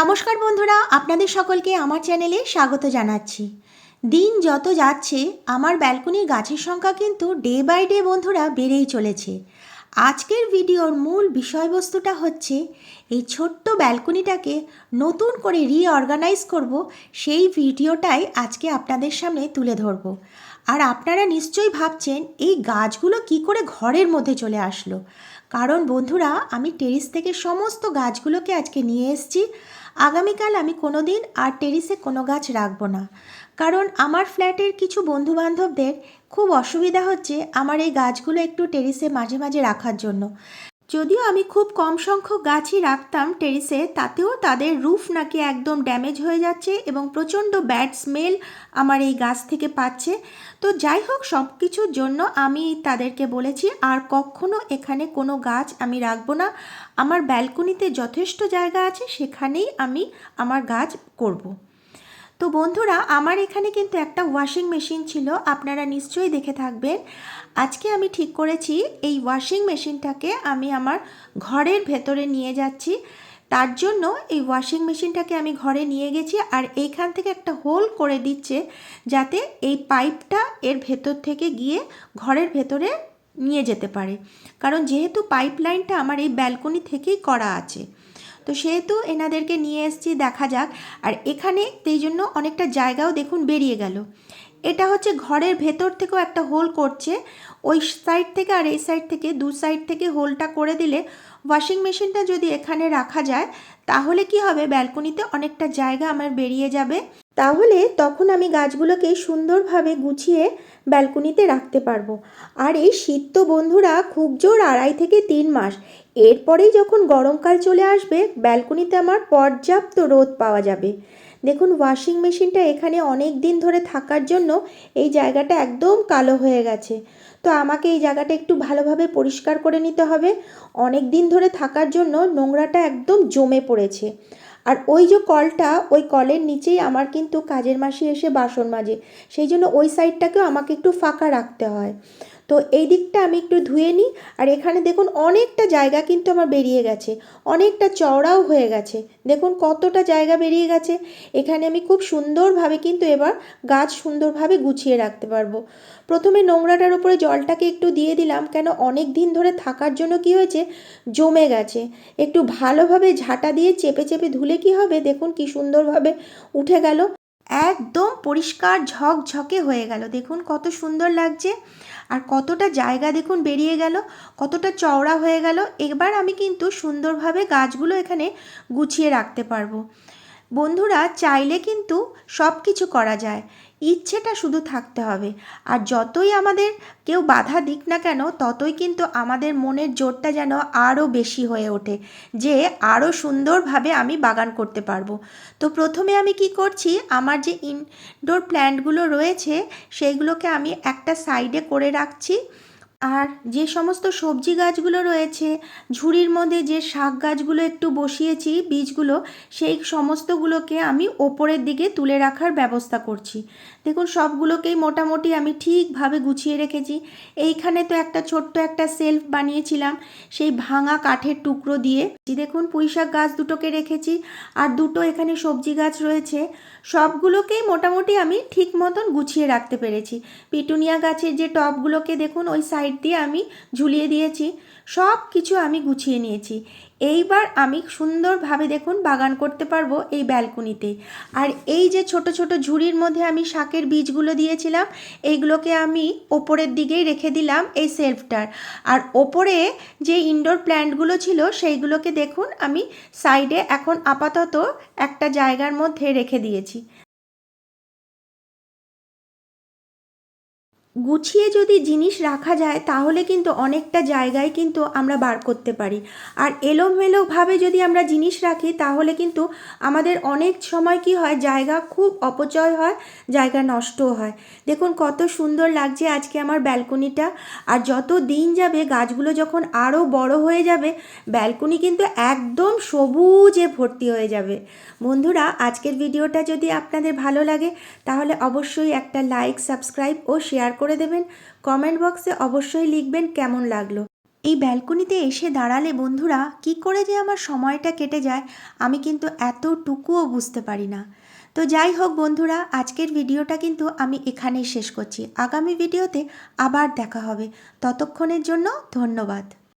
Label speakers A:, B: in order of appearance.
A: নমস্কার বন্ধুরা, আপনাদের সকলকে আমার চ্যানেলে স্বাগত জানাচ্ছি। দিন যত যাচ্ছে, আমার ব্যালকনির গাছের সংখ্যা কিন্তু ডে বাই ডে বন্ধুরা বেড়েই চলেছে। আজকের ভিডিওর মূল বিষয়বস্তুটা হচ্ছে, এই ছোট্ট ব্যালকনিটাকে নতুন করে রিঅর্গানাইজ করব, সেই ভিডিওটাই আজকে আপনাদের সামনে তুলে ধরব। আর আপনারা নিশ্চয়ই ভাবছেন, এই গাছগুলো কি করে ঘরের মধ্যে চলে আসলো? কারণ বন্ধুরা, আমি টেরিস থেকে সমস্ত গাছগুলোকে আজকে নিয়ে এসেছি। আগামীকাল আমি কোনো দিন আর টেরিসে কোনো গাছ রাখব না। কারণ আমার ফ্ল্যাটের কিছু বন্ধুবান্ধবদের খুব অসুবিধা হচ্ছে আমার এই গাছগুলো একটু টেরিসে মাঝে মাঝে রাখার জন্য। যদিও আমি খুব কম সংখ্যক গাছই রাখতাম টেরিসে, তাতেও তাদের রুফ নাকি একদম ড্যামেজ হয়ে যাচ্ছে এবং প্রচণ্ড ব্যাড স্মেল আমার এই গাছ থেকে পাচ্ছে তো যাই হোক সব কিছুর জন্য আমি তাদেরকে বলেছি, আর কখনো এখানে কোনো গাছ আমি রাখব না আমার ব্যালকনিতে যথেষ্ট জায়গা আছে, সেখানেই আমি আমার গাছ করব। তো বন্ধুরা, আমার এখানে কিন্তু একটা ওয়াশিং মেশিন ছিল, আপনারা নিশ্চয়ই দেখে থাকবেন। আজকে আমি ঠিক করেছি, এই ওয়াশিং মেশিনটাকে আমি আমার ঘরের ভেতরে নিয়ে যাচ্ছি। তার জন্য এই ওয়াশিং মেশিনটাকে আমি ঘরে নিয়ে গেছি আর এইখান থেকে একটা হোল করে দিচ্ছে, যাতে এই পাইপটা এর ভেতর থেকে গিয়ে ঘরের ভেতরে নিয়ে যেতে পারে। কারণ যেহেতু পাইপ লাইনটা আমার এই ব্যালকনি থেকেই করা আছে। তো সেহেতু এনাদেরকে নিয়ে এসছি, দেখা যাক। আর এখানে, সেই জন্য অনেকটা জায়গাও দেখুন বেরিয়ে গেল। এটা হচ্ছে ঘরের ভেতর থেকেও একটা হোল করছে। ওই সাইড থেকে আর এই সাইড থেকে দু সাইড থেকে হোলটা করে দিলে ওয়াশিং মেশিনটা যদি এখানে রাখা যায়, তাহলে কি হবে? ব্যালকনিতে অনেকটা জায়গা আমার বেরিয়ে যাবে। তাহলে তখন আমি গাছগুলোকে সুন্দরভাবে গুছিয়ে ব্যালকনিতে রাখতে পারব। আর এই শীত তো বন্ধুরা, খুব জোর আড়াই থেকে তিন মাস। এরপরেই যখন গরমকাল চলে আসবে, ব্যালকনিতে আমার পর্যাপ্ত রোদ পাওয়া যাবে। দেখুন ওয়াশিং মেশিনটা এখানে অনেক দিন ধরে থাকার জন্য এই জায়গাটা একদম কালো হয়ে গেছে। তো আমাকে এই জায়গাটা একটু ভালোভাবে পরিষ্কার করে নিতে হবে। অনেক দিন ধরে থাকার জন্য নোংরাটা একদম জমে পড়েছে। আর ওই যে কলটা, ওই কলের নিচেই আমার কিন্তু কাজের মাসি এসে বাসন মাজে। সেই জন্য ওই সাইডটাকেও আমাকে একটু ফাঁকা রাখতে হয়। তো এই দিকটা আমি একটু ধুয়ে নিই। আর এখানে দেখুন অনেকটা জায়গা কিন্তু আমার বেরিয়ে গেছে। অনেকটা চওড়াও হয়ে গেছে। দেখুন কতটা জায়গা বেরিয়ে গেছে। এখানে আমি খুব সুন্দরভাবে কিন্তু এবার গাছ সুন্দরভাবে গুছিয়ে রাখতে পারব। প্রথমে নোংরাটার উপরে জলটাকে একটু দিয়ে দিলাম। কেন অনেক দিন ধরে থাকার জন্য কি হয়েছে? জমে গেছে। একটু ভালোভাবে ঝাঁটা দিয়ে চেপে চেপে ধুলে কি হবে? দেখুন কি সুন্দরভাবে উঠে গেল। একদম পরিষ্কার ঝকঝকে হয়ে গেল। দেখুন কত সুন্দর লাগছে। আর কতটা জায়গা দেখুন বেরিয়ে গেল, কতটা চওড়া হয়ে গেল। এবার আমি কিন্তু সুন্দরভাবে গাছগুলো এখানে গুছিয়ে রাখতে পারব। বন্ধুরা, চাইলে কিন্তু সব কিছু করা যায়। ইচ্ছেটা শুধু থাকতে হবে। আর যতই আমাদের কেউ বাধা দিক না কেন, ততই কিন্তু আমাদের মনের জোরটা যেন আরও বেশি হয়ে ওঠে, যে আরও সুন্দরভাবে আমি বাগান করতে পারব। তো প্রথমে আমি কি করছি, আমার যে ইনডোর প্ল্যান্টগুলো রয়েছে, সেইগুলোকে আমি একটা সাইডে করে রাখছি। আর যে সমস্ত সবজি গাছগুলো রয়েছে, ঝুড়ির মধ্যে যে শাক গাছগুলো একটু বসিয়েছি, বীজগুলো, সেই সমস্তগুলোকে আমি ওপরের দিকে তুলে রাখার ব্যবস্থা করছি। দেখুন, সবগুলোকেই মোটামুটি আমি ঠিকভাবে গুছিয়ে রেখেছি। এইখানে তো একটা ছোট্ট একটা সেলফ বানিয়েছিলাম, সেই ভাঙা কাঠের টুকরো দিয়ে। দেখুন, পুঁইশাক গাছ দুটোকে রেখেছি আর দুটো এখানে সবজি গাছ রয়েছে। সবগুলোকেই মোটামুটি আমি ঠিক মতন গুছিয়ে রাখতে পেরেছি। পিটুনিয়া গাছের যে টবগুলোকে দেখুন, ওই সাইড দিয়ে আমি ঝুলিয়ে দিয়েছি। সব কিছু আমি গুছিয়ে নিয়েছি। এইবার আমি সুন্দরভাবে দেখুন বাগান করতে পারব এই ব্যালকনিতে। আর এই যে ছোট ছোট ঝুড়ির মধ্যে আমি শাকের বীজগুলো দিয়েছিলাম, এইগুলোকে আমি ওপরের দিকেই রেখে দিলাম এই সেলফটার। আর ওপরে যে ইনডোর প্ল্যান্টগুলো ছিল, সেইগুলোকে দেখুন আমি সাইডে এখন আপাতত একটা জায়গার মধ্যে রেখে দিয়েছি। গুছিয়ে যদি জিনিস রাখা যায়, তাহলে কিন্তু অনেকটা জায়গায় কিন্তু আমরা বার করতে পারি। আর এলোমেলোভাবে যদি আমরা জিনিস রাখি, তাহলে কিন্তু আমাদের অনেক সময় কি হয়, জায়গা খুব অপচয় হয়, জায়গা নষ্টও হয়। দেখুন, কত সুন্দর লাগছে আজকে আমার ব্যালকনিটা। আর যত দিন যাবে, গাছগুলো যখন আরও বড় হয়ে যাবে, ব্যালকনি কিন্তু একদম সবুজে ভর্তি হয়ে যাবে। বন্ধুরা, আজকের ভিডিওটা যদি আপনাদের ভালো লাগে, তাহলে অবশ্যই একটা লাইক, সাবস্ক্রাইব ও শেয়ার করে দেবেন। কমেন্ট বক্সে অবশ্যই লিখবেন কেমন লাগল। এই ব্যালকনিতে এসে দাঁড়ালে বন্ধুরা, কি করে যে আমার সময়টা কেটে যায়, আমি কিন্তু এতটুকুও বুঝতে পারি না। তো যাই হোক বন্ধুরা, আজকের ভিডিওটা কিন্তু আমি এখানেই শেষ করছি। আগামী ভিডিওতে আবার দেখা হবে। ততক্ষণের জন্য ধন্যবাদ।